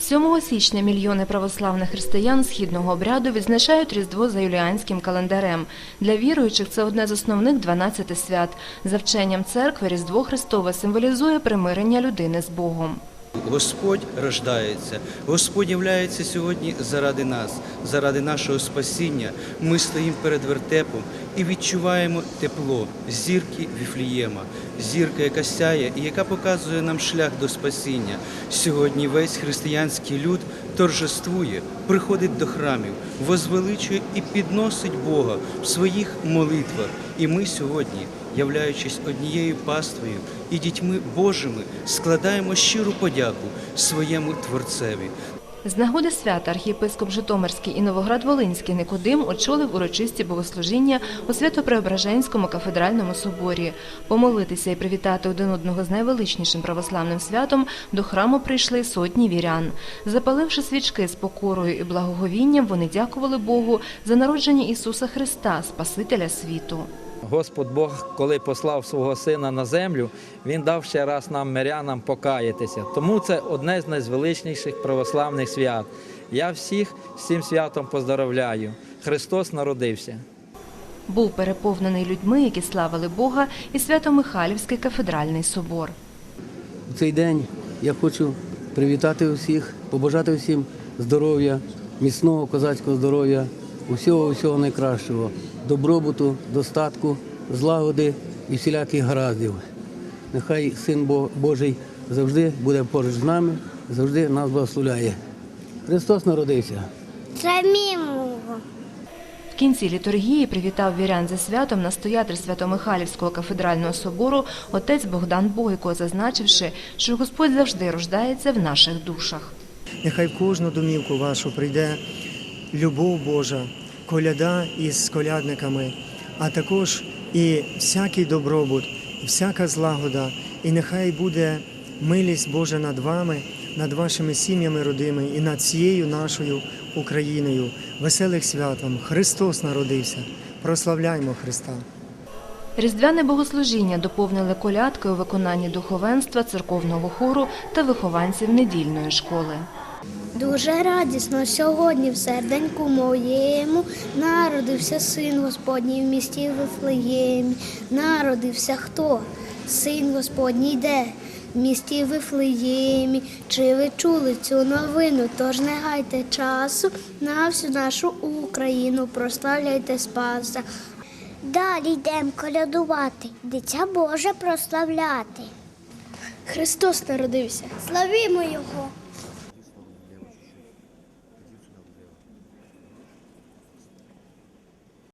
7 січня мільйони православних християн східного обряду відзначають Різдво за юліанським календарем. Для віруючих це одне з основних 12 свят. За вченням церкви Різдво Христове символізує примирення людини з Богом. Господь рождається, Господь являється сьогодні заради нас, заради нашого спасіння. Ми стоїмо перед вертепом і відчуваємо тепло зірки Віфлієма, зірка, яка сяє і яка показує нам шлях до спасіння. Сьогодні весь християнський люд торжествує, приходить до храмів, возвеличує і підносить Бога в своїх молитвах. І ми сьогодні, являючись однією паствою і дітьми Божими, складаємо щиру подяку своєму Творцеві. З нагоди свята архієпископ Житомирський і Новоград-Волинський Никодим очолив урочисті богослужіння у Свято-Преображенському кафедральному соборі. Помолитися і привітати один одного з найвеличнішим православним святом до храму прийшли сотні вірян. Запаливши свічки з покорою і благоговінням, вони дякували Богу за народження Ісуса Христа, Спасителя світу. Господь Бог, коли послав свого сина на землю, він дав ще раз нам, мирянам, покаятися. Тому це одне з найзвеличніших православних свят. Я всіх з цим святом поздоровляю. Христос народився. Був переповнений людьми, які славили Бога, і Свято-Михайлівський кафедральний собор. У цей день я хочу привітати усіх, побажати всім здоров'я, міцного козацького здоров'я, усього усього найкращого, добробуту, достатку, злагоди і всіляких гараздів. Нехай Син Божий завжди буде поруч з нами, завжди нас благословляє. Христос народився. Самому. В кінці літургії привітав вірян зі святом настоятель Свято-Михайлівського кафедрального собору отець Богдан Бойко, зазначивши, що Господь завжди рождається в наших душах. Нехай в кожну домівку вашу прийде любов Божа, коляда із колядниками, а також і всякий добробут, всяка злагода, і нехай буде милість Божа над вами, над вашими сім'ями родими і над цією нашою Україною. Веселих свят вам! Христос народився! Прославляймо Христа! Різдвяне богослужіння доповнили колядки у виконанні духовенства, церковного хору та вихованців недільної школи. Дуже радісно сьогодні в серденьку моєму народився син Господній в місті Вифлеємі. Народився хто? Син Господній йде в місті Вифлеємі. Чи ви чули цю новину? Тож не гайте часу на всю нашу Україну. Прославляйте Спаса. Далі йдемо колядувати, дитя Боже прославляти. Христос народився. Славімо Його!